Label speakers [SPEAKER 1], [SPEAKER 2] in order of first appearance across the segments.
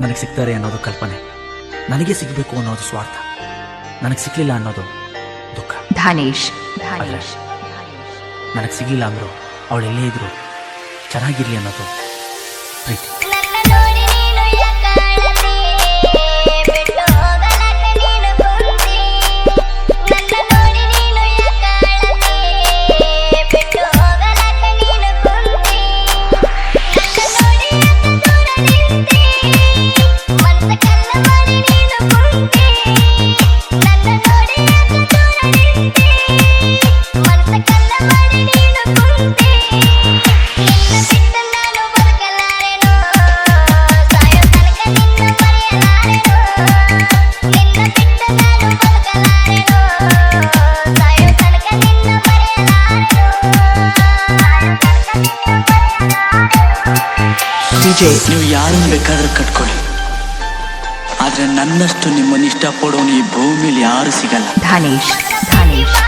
[SPEAKER 1] ನನಗೆ ಸಿಗ್ತಾರೆ ಅನ್ನೋದು ಕಲ್ಪನೆ. ನನಗೆ ಸಿಗಬೇಕು ಅನ್ನೋದು ಸ್ವಾರ್ಥ. ನನಗೆ ಸಿಗ್ಲಿಲ್ಲ ಅನ್ನೋದು ದುಃಖ.
[SPEAKER 2] ಧನೇಶ್ ಧನೇಶ್.
[SPEAKER 1] ನನಗೆ ಸಿಗ್ಲಿಲ್ಲ ಅಂದರು ಅವಳು ಎಲ್ಲೇ ಇದ್ರು ಚೆನ್ನಾಗಿರ್ಲಿ ಅನ್ನೋದು ಪ್ರೀತಿ.
[SPEAKER 2] ಪೂಜೆ
[SPEAKER 3] ನೀವು ಯಾರನ್ನು ಬೇಕಾದ್ರೂ ಕಟ್ಕೊಳ್ಳಿ ಆದ್ರೆ ನನ್ನಷ್ಟು ನಿಮ್ಮನ್ನು ಇಷ್ಟಪಡೋನು ಈ ಭೂಮಿಲಿ ಯಾರು ಸಿಗಲ್ಲ.
[SPEAKER 2] Dhanesh Dhanesh.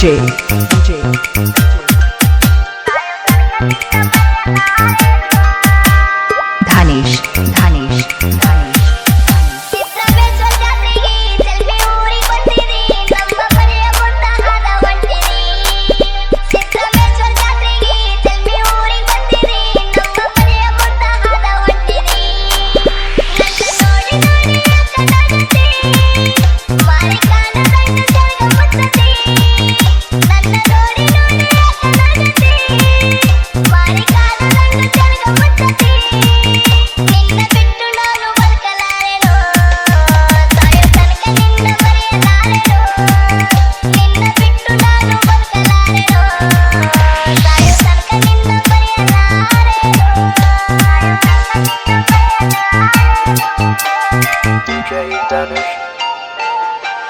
[SPEAKER 3] DJ. DJ. Dhanish, Dhanish, Dhanish. DJ Danish.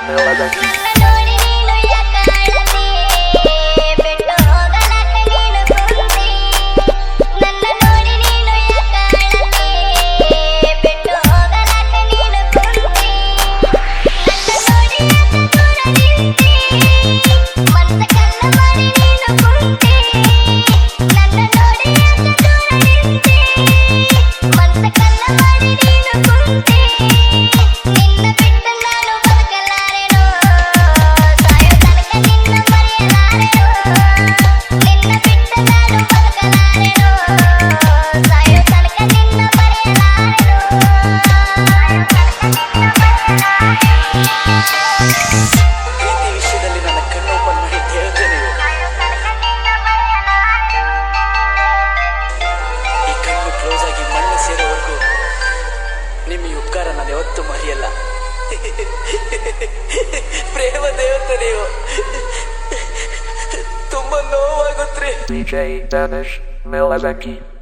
[SPEAKER 3] Melody.
[SPEAKER 4] DJ Danish Milazaki.